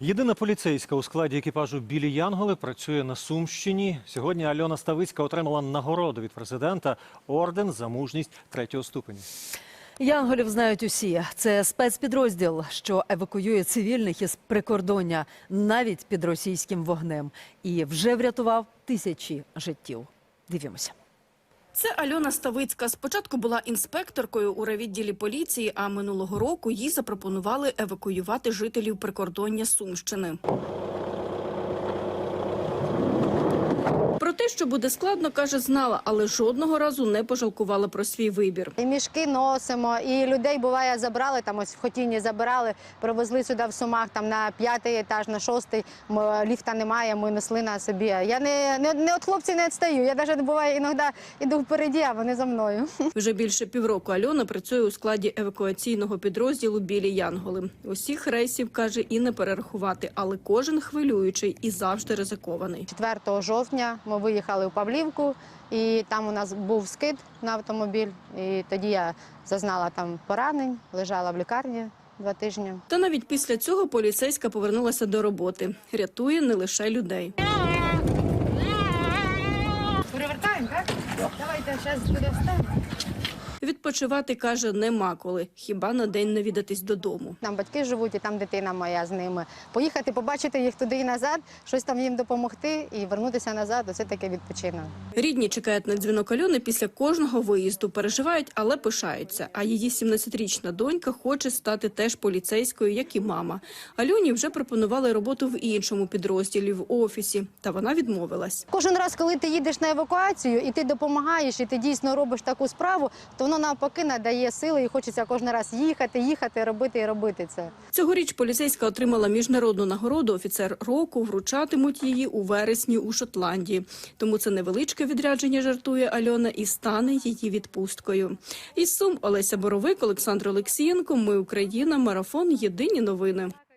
Єдина поліцейська у складі екіпажу Білі Янголи працює на Сумщині. Сьогодні Альона Ставицька отримала нагороду від президента орден за мужність третього ступеня. Янголів знають усі. Це спецпідрозділ, що евакуює цивільних із прикордоння навіть під російським вогнем, і вже врятував тисячі життів. Дивімося. Це Альона Ставицька. Спочатку була інспекторкою у райвідділі поліції, а минулого року їй запропонували евакуювати жителів прикордоння Сумщини. Те, що буде складно, каже, знала, але жодного разу не пожалкувала про свій вибір. І мішки носимо, і людей буває забрали там ось в Хотіні забирали, привезли сюди в Сумах там на п'ятий етаж, на шостий. Ліфта немає, ми несли на собі. Я не, не, не від хлопців не відстаю. Я навіть буває іноді іду впереді, а вони за мною. Вже більше півроку Альона працює у складі евакуаційного підрозділу Білі Янголи. Усіх рейсів каже і не перерахувати, але кожен хвилюючий і завжди ризикований. 4 жовтня ми виїхали у Павлівку, і там у нас був скид на автомобіль. І тоді я зазнала там поранень, лежала в лікарні два тижні. Та навіть після цього поліцейська повернулася до роботи. Рятує не лише людей. Перевертаємо, так? Давайте зараз буде встати. Відпочивати каже, нема коли, хіба на день навідатись додому. Там батьки живуть, і там дитина моя з ними. Поїхати, побачити їх туди і назад, щось там їм допомогти і вернутися назад. Оце таке відпочинок. Рідні чекають на дзвінок Альони після кожного виїзду. Переживають, але пишаються. А її 17-річна донька хоче стати теж поліцейською, як і мама. Альоні вже пропонували роботу в іншому підрозділі в офісі, та вона відмовилась. Кожен раз, коли ти їдеш на евакуацію і ти допомагаєш, і ти дійсно робиш таку справу, то воно навпаки надає сили і хочеться кожен раз їхати, їхати, робити і робити це. Цьогоріч поліцейська отримала міжнародну нагороду офіцер року. Вручатимуть її у вересні у Шотландії. Тому це невеличке відрядження жартує Альона і стане її відпусткою. Із Сум Олеся Боровик, Олександр Олексієнко. Ми Україна. Марафон. Єдині новини.